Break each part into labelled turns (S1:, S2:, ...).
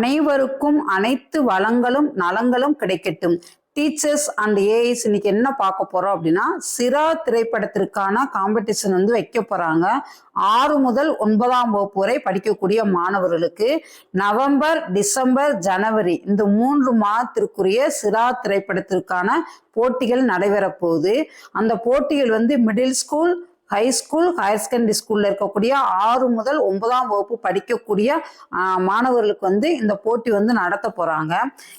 S1: அனைவருக்கும் அனைத்து வளங்களும் நலங்களும் கிடைக்கட்டும். டீச்சர்ஸ் அண்ட் ஏஐஸ் இன்னைக்கு என்ன பார்க்க போறோம் அப்படின்னா சிரா திரைப்படத்திற்கான காம்படிஷன் வந்து வைக்க போறாங்க. ஆறு முதல் ஒன்பதாம் வகுப்பு வரை படிக்கக்கூடிய மாணவர்களுக்கு நவம்பர் டிசம்பர் ஜனவரி இந்த மூன்று மாதத்திற்குரிய சிரா திரைப்படத்திற்கான போட்டிகள் நடைபெற போகுது அந்த போட்டிகள் வந்து middle school high school higher secondary ஸ்கூல்ல இருக்கக்கூடிய ஆறு முதல் ஒன்பதாம் வகுப்பு படிக்கக்கூடிய மாணவர்களுக்கு வந்து இந்த போட்டி வந்து நடத்த போறாங்க.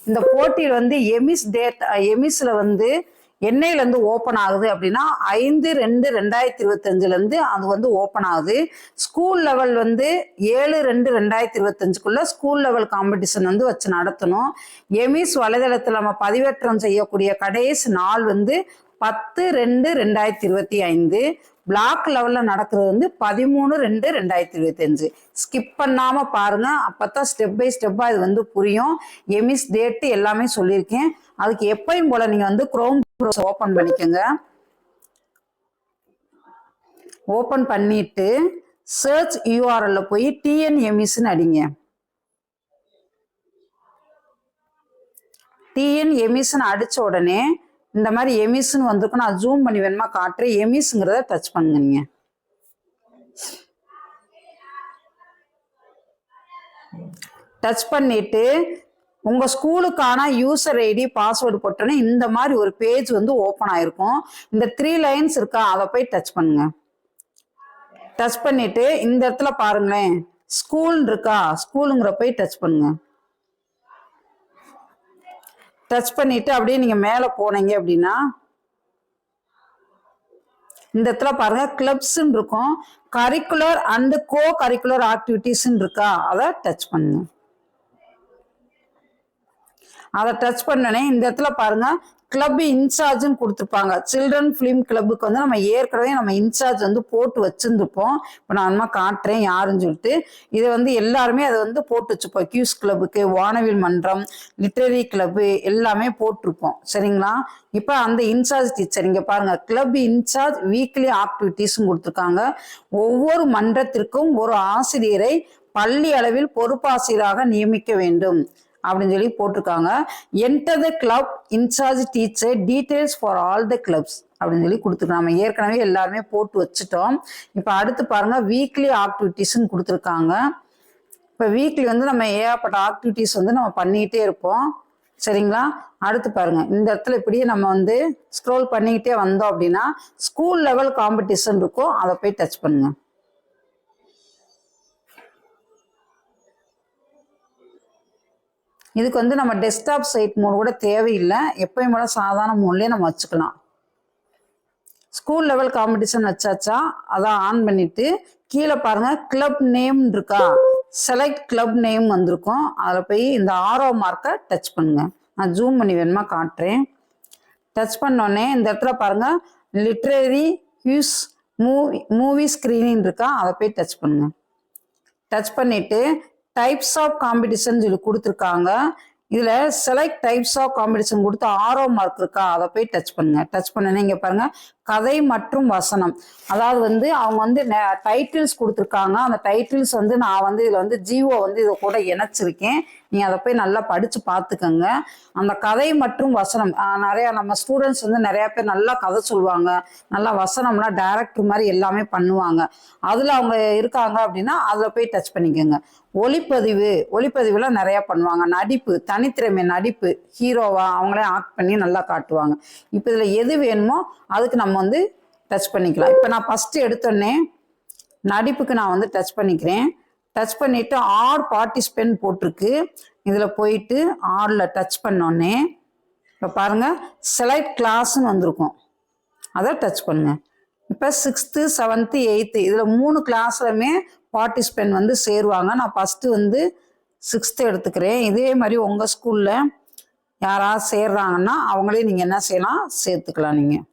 S1: இந்த போட்டியில் வந்து எமிஸ் டேட் எமிஸ்ல வந்து எண்ணெயிலேருந்து ஓப்பன் ஆகுது அப்படின்னா ஐந்து ரெண்டு ரெண்டாயிரத்தி இருபத்தஞ்சிலேருந்து அது வந்து ஓப்பன் ஆகுது. ஸ்கூல் லெவல் வந்து ஏழு ரெண்டு ரெண்டாயிரத்தி இருபத்தஞ்சுக்குள்ளே ஸ்கூல் லெவல் காம்படிஷன் வந்து வச்சு நடத்தணும். எமிஸ் வலைதளத்தில் நம்ம பதிவேற்றம் செய்யக்கூடிய கடைசி நாள் வந்து பத்து ரெண்டு ரெண்டாயிரத்தி இருபத்தி ஐந்து. பிளாக் லெவல்ல நடக்கிறது வந்து பதிமூணு ரெண்டு ரெண்டாயிரத்தி இருபத்தி அஞ்சு. ஸ்கிப் பண்ணாம பாருங்க. அப்பதான் ஸ்டெப் பை ஸ்டெப்பா இது வந்து புரியும். எமிஸ் டேட்டு எல்லாமே சொல்லியிருக்கேன். அதுக்கு எப்பயும் போல நீங்க வந்து குரோம் ஓபன் பண்ணிக்கோங்க. ஓபன் பண்ணிட்டு சர்ச் யூஆர்எல்ல போய் டிஎன்எம்இஸ்ன்னு அடிங்க. டிஎன் எமிஸ்ன்னு அடிச்ச உடனே இந்த மாதிரி எமிஸ்ன்னு வந்திருக்கும் நான் ஜூம் பண்ணி வேணுமா காட்டுறேன். எமிஸ்ங்கிறத டச் பண்ணுங்க நீங்க. டச் பண்ணிட்டு உங்க ஸ்கூலுக்கான யூசர் ஐடி பாஸ்வேர்டு போட்டோன்னே இந்த மாதிரி ஒரு பேஜ் வந்து ஓப்பன் ஆயிருக்கும். இந்த த்ரீ லைன்ஸ் இருக்கா அதை போய் டச் பண்ணுங்க. டச் பண்ணிட்டு இந்த இடத்துல பாருங்களேன். ஸ்கூல் இருக்கா ஸ்கூலுங்கிற போய் டச் பண்ணுங்க. டச் பண்ணிட்டு அப்படியே நீங்க மேல போனீங்க அப்படின்னா இந்த இடத்துல பாருங்க கிளப்ஸ்ன்னு இருக்கும். கரிக்குலர் அண்ட் கோ கரிக்குலர் ஆக்டிவிட்டிஸ்ன்னு இருக்கா? அதை டச் பண்ணுங்க. அதை டச் பண்ணனே இந்த இடத்துல பாருங்க கிளப் இன்சார்ஜ்னு கொடுத்துருப்பாங்க சில்ட்ரன் ஃபிலிம் கிளப்புக்கு வந்து நம்ம ஏற்கனவே நம்ம இன்சார்ஜ் வந்து போட்டு வச்சுருந்துருப்போம். இப்போ நான் காட்டுறேன் யாருன்னு சொல்லிட்டு. இதை வந்து எல்லாருமே அதை வந்து போட்டு வச்சுப்போம். கியூஸ் கிளப்புக்கு வானவில் மன்றம் லிட்ரரி கிளப்பு எல்லாமே போட்டிருப்போம். சரிங்களா? இப்போ அந்த இன்சார்ஜ் டீச்சர் இங்கே பாருங்கள் கிளப் இன்சார்ஜ் வீக்லி ஆக்டிவிட்டீஸும் கொடுத்துருக்காங்க. ஒவ்வொரு மன்றத்திற்கும் ஒரு ஆசிரியரை பள்ளி அளவில் பொறுப்பாசிரியராக நியமிக்க வேண்டும். அப்படின்னு சொல்லி போட்டிருக்காங்க. Enter the club in charge teacher details for all the clubs அப்படின்னு சொல்லி கொடுத்துருக்காங்க. நம்ம ஏற்கனவே எல்லாருமே போட்டு வச்சுட்டோம். இப்போ அடுத்து பாருங்க வீக்லி ஆக்டிவிட்டிஸ்ன்னு கொடுத்துருக்காங்க. இப்போ வீக்லி வந்து நம்ம ஏகப்பட்ட ஆக்டிவிட்டிஸ் வந்து நம்ம பண்ணிக்கிட்டே இருப்போம். சரிங்களா? அடுத்து பாருங்க இந்த இடத்துல இப்படியே நம்ம வந்து ஸ்க்ரோல் பண்ணிக்கிட்டே வந்தோம் அப்படின்னா ஸ்கூல் லெவல் காம்படிஷன் இருக்கும். அதை போய் டச் பண்ணுங்க. இதுக்கு வந்து நம்ம டெஸ்க்டாப் சைட் மோட் கூட தேவையில்லை. எப்பயும் போல சாதாரண மோட்லேயே நம்ம வச்சுக்கலாம். ஸ்கூல் லெவல் காம்படிஷன் வச்சாச்சா அதான் ஆன் பண்ணிட்டு கீழே பாருங்க கிளப் நேம் இருக்கா? செலக்ட் கிளப் நேம் வந்திருக்கும். அதில் போய் இந்த ஆரோ மார்க்கை டச் பண்ணுங்க. நான் ஜூம் பண்ணி வேணுமா காட்டுறேன். டச் பண்ணோடனே இந்த இடத்துல பாருங்க literary hues movie movie screening இருக்கா? அதை போய் டச் பண்ணுங்க. டச் பண்ணிட்டு டைப்ஸ் ஆஃப் காம்படிஷன் சொல்லி கொடுத்துருக்காங்க. இதுல செலக்ட் டைப்ஸ் ஆஃப் காம்படிஷன் கொடுத்து ஆரோ மார்க் இருக்கா? அதை போய் டச் பண்ணுங்க. டச் பண்ணனே இங்க பாருங்க. கதை மற்றும் வசனம். அதாவது வந்து அவங்க வந்து டைட்டில்ஸ் கொடுத்துருக்காங்க. அந்த டைட்டில்ஸ் வந்து நான் வந்து இதில் வந்து ஜியோ வந்து இதை கூட இணைச்சிருக்கேன். நீங்கள் அதை போய் நல்லா படித்து பார்த்துக்கோங்க. அந்த கதை மற்றும் வசனம் நிறையா நம்ம ஸ்டூடெண்ட்ஸ் வந்து நிறைய பேர் நல்லா கதை சொல்லுவாங்க. நல்லா வசனம்லாம் டேரக்டர் மாதிரி எல்லாமே பண்ணுவாங்க. அதில் அவங்க இருக்காங்க அப்படின்னா அதில் போய் டச் பண்ணிக்கோங்க. ஒளிப்பதிவு ஒளிப்பதிவுலாம் நிறையா பண்ணுவாங்க. நடிப்பு தனித்திறமை நடிப்பு ஹீரோவா அவங்களே ஆக்ட் பண்ணி நல்லா காட்டுவாங்க. இப்போ இதில் எது வேணுமோ அதுக்கு நம்ம நம்ம வந்து டச் பண்ணிக்கலாம். இப்போ நான் ஃபஸ்ட்டு எடுத்தோடனே நடிப்புக்கு நான் வந்து டச் பண்ணிக்கிறேன். டச் பண்ணிட்டு ஆர் பார்ட்டிசிபென்ட் போட்டிருக்கு. இதில் போயிட்டு ஆரில் டச் பண்ணோடனே இப்போ பாருங்கள் செலக்ட் கிளாஸ்ன்னு வந்திருக்கும். அதை டச் பண்ணுங்க. இப்போ சிக்ஸ்த்து செவன்த்து எயித்து இதில் மூணு கிளாஸ்லையுமே பார்ட்டிசிபென்ட் வந்து சேருவாங்க. நான் ஃபஸ்ட்டு வந்து சிக்ஸ்த்து எடுத்துக்கிறேன். இதே மாதிரி உங்கள் ஸ்கூலில் யாராவது சேர்றாங்கன்னா அவங்களே நீங்கள் என்ன செய்யலாம்? சேர்த்துக்கலாம் நீங்கள்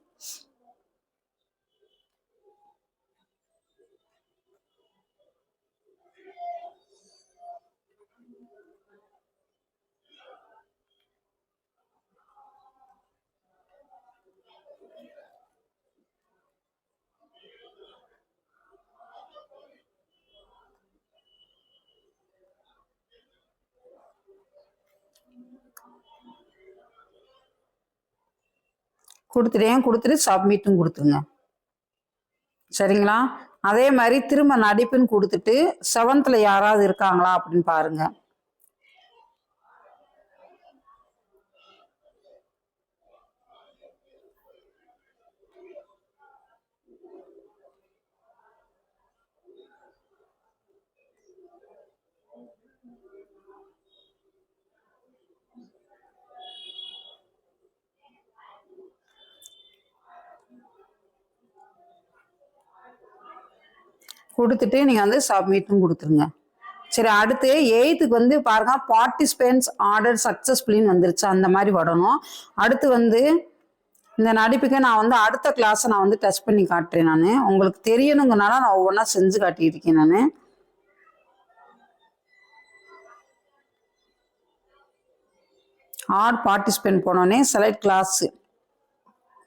S1: கொடுத்துட்டேன் கொடுத்துட்டு சப்மிட்டும் கொடுத்துருங்க. சரிங்களா? அதே மாதிரி திரும்ப நடிப்புன்னு கொடுத்துட்டு செவன்த்தில் யாராவது இருக்காங்களா அப்படின்னு பாருங்கள் கொடுத்துட்டு நீங்கள் வந்து சப்மிட்டும் கொடுத்துருங்க. சரி அடுத்து எயித்துக்கு வந்து பாருங்க பார்ட்டிசிபென்ட்ஸ் ஆர்டர் சக்ஸஸ்ஃபுல்லின்னு வந்துருச்சு. அந்த மாதிரி வரணும். அடுத்து வந்து இந்த நடிப்புக்கு நான் வந்து அடுத்த கிளாஸை நான் வந்து டெஸ்ட் பண்ணி காட்டுறேன் நான். உங்களுக்கு தெரியணுங்கனால நான் ஒவ்வொன்றா செஞ்சு காட்டியிருக்கேன் நான். ஆட் பார்ட்டிசிபென்ட் போனோடனே செலக்ட் கிளாஸு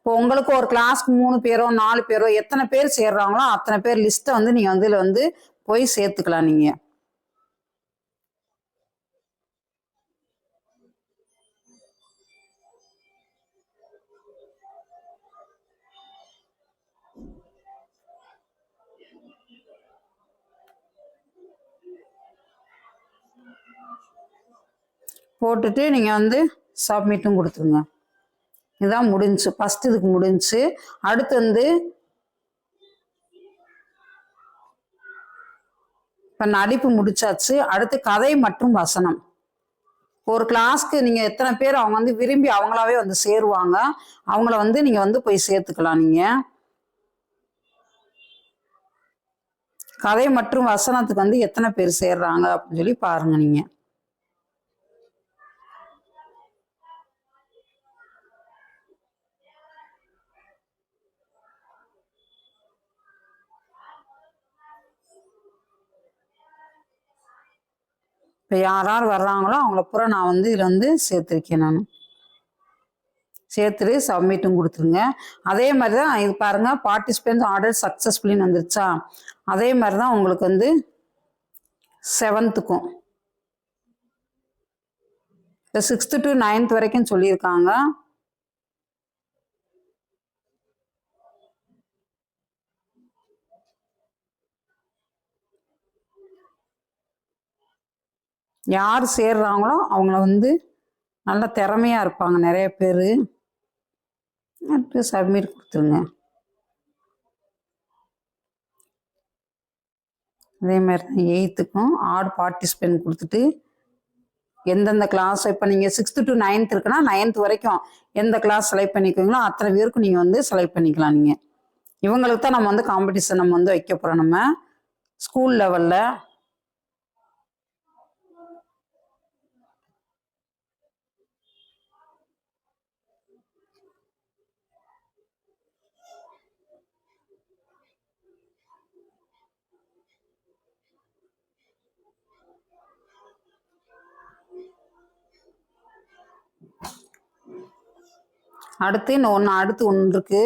S1: இப்போ உங்களுக்கு ஒரு கிளாஸ்க்கு மூணு பேரோ நாலு பேரோ எத்தனை பேர் சேர்றாங்களோ அத்தனை பேர் லிஸ்ட்டை வந்து நீங்கள் வந்து இதில் வந்து போய் சேர்த்துக்கலாம் நீங்கள் போட்டுட்டு நீங்கள் வந்து சப்மிட்டும் கொடுத்துருங்க. இதுதான் முடிஞ்சுச்சு ஃபஸ்ட் இதுக்கு முடிஞ்சுச்சு அடுத்து வந்து இப்போ நடிப்பு முடிச்சாச்சு அடுத்து கதை மற்றும் வசனம். ஒரு கிளாஸ்க்கு நீங்கள் எத்தனை பேர் அவங்க வந்து விரும்பி அவங்களாவே வந்து சேருவாங்க அவங்கள வந்து நீங்கள் வந்து போய் சேர்த்துக்கலாம் நீங்கள் கதை மற்றும் வசனத்துக்கு வந்து எத்தனை பேர் சேர்றாங்க அப்படின்னு சொல்லி பாருங்க நீங்கள் இப்போ யார் யார் வர்றாங்களோ அவங்கள பூரா நான் வந்து இதில் வந்து சேர்த்துருக்கேன் நான். சேர்த்துட்டு சப்மிட்டும் கொடுத்துருங்க. அதே மாதிரி தான் இது பாருங்கள் பார்ட்டிசிபென்ட் ஆர்டர் சக்ஸஸ்ஃபுல்லின்னு வந்துருச்சா? அதே மாதிரி தான் உங்களுக்கு வந்து செவன்த்துக்கும் இப்போ சிக்ஸ்த்து டு நைன்த் வரைக்கும் சொல்லியிருக்காங்க. யார் சேர்றாங்களோ அவங்கள வந்து நல்ல திறமையாக இருப்பாங்க நிறைய பேர். சப்மிட் கொடுத்துருங்க. அதே மாதிரி தான் எயித்துக்கும் ஆட் பார்ட்டிசிபென்ட் கொடுத்துட்டு எந்தெந்த கிளாஸ் இப்போ நீங்கள் சிக்ஸ்த்து டு நைன்த் இருக்குன்னா நைன்த் வரைக்கும் எந்த கிளாஸ் செலக்ட் பண்ணிக்குவீங்களோ அத்தனை பேருக்கும் நீங்கள் வந்து செலக்ட் பண்ணிக்கலாம் நீங்கள் இவங்களுக்கு தான் நம்ம வந்து காம்படிஷன் நம்ம வந்து வைக்க போகிறோம் நம்ம. ஸ்கூல் லெவலில் அடுத்து இன்னும் ஒன்று அடுத்து ஒன்று இருக்கு.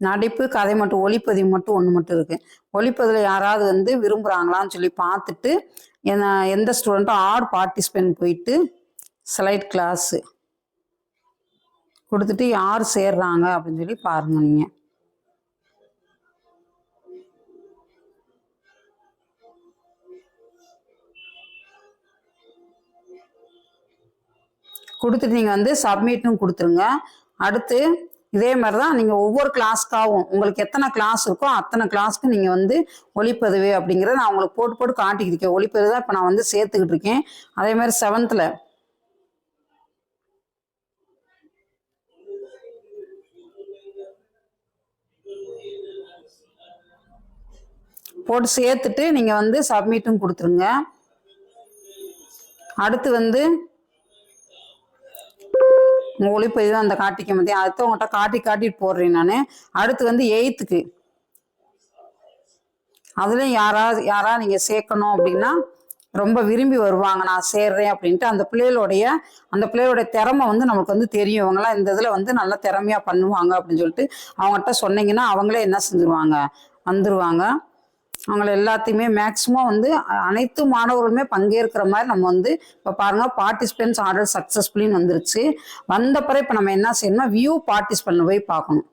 S1: நடிப்பு கதை மட்டும் ஒளிப்பதிவு மட்டும் ஒன்று மட்டும் இருக்கு. ஒளிப்பதிவில் யாராவது வந்து விரும்புகிறாங்களான்னு சொல்லி பார்த்துட்டு என்ன எந்த ஸ்டூடெண்ட்டும் ஆட் பார்ட்டிசிபென்ட் போயிட்டு ஸ்லைட் கிளாஸு கொடுத்துட்டு யார் சேர்றாங்க அப்படின்னு சொல்லி பாருங்க நீங்கள் கொடுத்துட்டு நீங்கள் வந்து சப்மிட்டும் கொடுத்துருங்க. அடுத்து இதே மாதிரி தான் நீங்கள் ஒவ்வொரு கிளாஸ்க்காகவும் உங்களுக்கு எத்தனை கிளாஸ் இருக்கோ அத்தனை கிளாஸ்க்கு நீங்கள் வந்து ஒளிப்பதிவு அப்படிங்கிறத நான் உங்களுக்கு போட்டு போட்டு காட்டிக்கிட்டு இருக்கேன். ஒளிப்பதிவு தான் இப்போ நான் வந்து சேர்த்துக்கிட்டு இருக்கேன். அதே மாதிரி செவன்த்தில் போட்டு சேர்த்துட்டு நீங்கள் வந்து சப்மிட்டும் கொடுத்துருங்க. அடுத்து வந்து ஒளிப்பதிவு அந்த காட்டிக்க மதியம் அடுத்து உங்கள்கிட்ட காட்டி காட்டிட்டு போடுறேன் நான். அடுத்து வந்து எயித்துக்கு அதுலேயும் யாராவது யாராவது நீங்கள் சேர்க்கணும் அப்படின்னா ரொம்ப விரும்பி வருவாங்க. நான் சேர்றேன் அப்படின்ட்டு அந்த பிள்ளைகளுடைய அந்த பிள்ளைகளுடைய திறமை வந்து நமக்கு வந்து தெரியும். இவங்களாம் இந்த இதில் வந்து நல்லா திறமையாக பண்ணுவாங்க அப்படின்னு சொல்லிட்டு அவங்ககிட்ட சொன்னீங்கன்னா அவங்களே என்ன செஞ்சுருவாங்க? வந்துருவாங்க. அவங்கள எல்லாத்தையுமே மேக்ஸிமம் வந்து அனைத்து மாணவர்களுமே பங்கேற்கிற மாதிரி நம்ம வந்து இப்போ பாருங்க பார்ட்டிசிபென்ட்ஸ் ஆர்டர் சக்ஸஸ்ஃபுல்லின்னு வந்துருச்சு. வந்தப்பறம் இப்போ நம்ம என்ன செய்யணும்னா வியூ பார்ட்டிசிபென்ட் போய் பார்க்கணும்.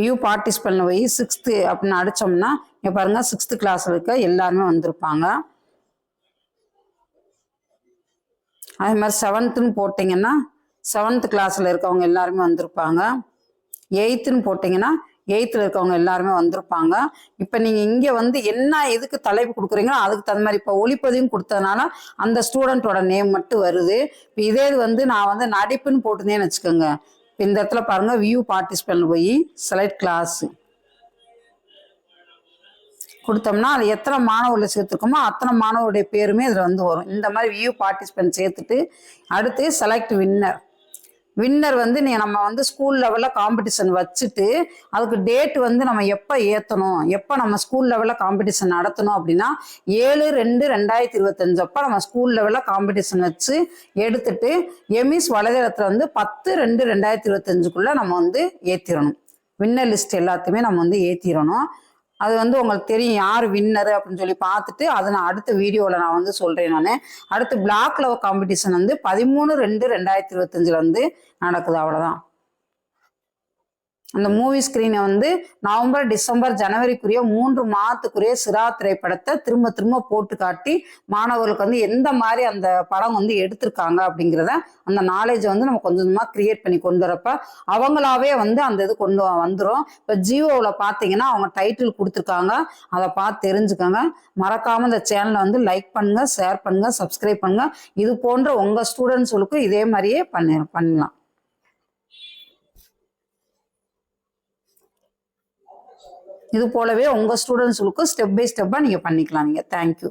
S1: வியூ பார்ட்டிசிபென்ட் போய் சிக்ஸ்த்து அப்படின்னு அடித்தோம்னா இங்கே பாருங்க சிக்ஸ்த்து கிளாஸ் இருக்க எல்லாருமே வந்திருப்பாங்க. அதே மாதிரி செவன்த்துன்னு போட்டிங்கன்னா செவன்த் கிளாஸில் இருக்கவங்க எல்லாருமே வந்திருப்பாங்க. எயித்துன்னு போட்டிங்கன்னா எயித்தில் இருக்கவங்க எல்லாருமே வந்திருப்பாங்க. இப்போ நீங்கள் இங்கே வந்து என்ன எதுக்கு தலைப்பு கொடுக்குறீங்களோ அதுக்கு தகுந்த மாதிரி இப்போ ஒளிப்பதிவும் கொடுத்ததுனால அந்த ஸ்டூடெண்ட்டோட நேம் மட்டும் வருது. இப்போ இதே இது வந்து நான் வந்து நடிப்புன்னு போட்டிருந்தேன்னு வச்சுக்கோங்க. இப்போ இந்த இடத்துல பாருங்க வியூ பார்ட்டிசிபென்ட் போய் செலக்ட் கிளாஸ் கொடுத்தோம்னா அது எத்தனை மாணவர்களை சேர்த்துருக்கோமோ அத்தனை மாணவருடைய பேருமே இதில் வந்து வரும். இந்த மாதிரி வியூ பார்ட்டிசிபென்ட் சேர்த்துட்டு அடுத்து செலக்ட் வின்னர் வின்னர் வந்து நீ நம்ம வந்து ஸ்கூல் லெவலில் காம்படிஷன் வச்சுட்டு அதுக்கு டேட் வந்து நம்ம எப்போ ஏற்றணும் எப்போ நம்ம ஸ்கூல் லெவலில் காம்படிஷன் நடத்தணும் அப்படின்னா ஏழு ரெண்டு ரெண்டாயிரத்தி இருபத்தஞ்சு அப்போ நம்ம ஸ்கூல் லெவலில் காம்படிஷன் வச்சு எடுத்துட்டு எமிஸ் வலைதளத்தில் வந்து பத்து ரெண்டு ரெண்டாயிரத்தி இருபத்தஞ்சுக்குள்ளே நம்ம வந்து ஏற்றிடணும் வின்னர் லிஸ்ட் எல்லாத்தையுமே நம்ம வந்து ஏற்றிடணும் அது வந்து உங்களுக்கு தெரியும் யார் வின்னர் அப்படின்னு சொல்லி பார்த்துட்டு அதை நான் அடுத்த வீடியோவில் நான் வந்து சொல்கிறேன் நான். அடுத்து பிளாக் லவ் காம்படிஷன் வந்து பதிமூணு ரெண்டு ரெண்டாயிரத்தி இருபத்தஞ்சில் வந்து நடக்குது அவ்வளோதான் அந்த மூவி ஸ்க்ரீனை வந்து நவம்பர் டிசம்பர் ஜனவரிக்குரிய மூன்று மாதத்துக்குரிய சிரா திரைப்படத்தை திரும்ப திரும்ப போட்டு காட்டி மாணவர்களுக்கு வந்து எந்த மாதிரி அந்த படம் வந்து எடுத்திருக்காங்க அப்படிங்கிறத அந்த நாலேஜை வந்து நம்ம கொஞ்சம் கொஞ்சமாக கிரியேட் பண்ணி கொண்டு வரப்ப அவங்களாவே வந்து அந்த இது கொண்டு வந்துடும் இப்போ ஜியோவில் பார்த்தீங்கன்னா அவங்க டைட்டில் கொடுத்துருக்காங்க. அதை பார்த்து தெரிஞ்சுக்கோங்க. மறக்காமல் இந்த சேனலை வந்து லைக் பண்ணுங்கள் ஷேர் பண்ணுங்கள் சப்ஸ்கிரைப் பண்ணுங்கள் இது போன்ற உங்கள் ஸ்டூடெண்ட்ஸுகளுக்கும் இதே மாதிரியே பண்ணி பண்ணலாம். இது போலவே உங்கள் ஸ்டூடெண்ட்ஸுக்கும் ஸ்டெப் பை ஸ்டெப்பாக நீங்கள் பண்ணிக்கலாம். நீங்கள் தேங்க்யூ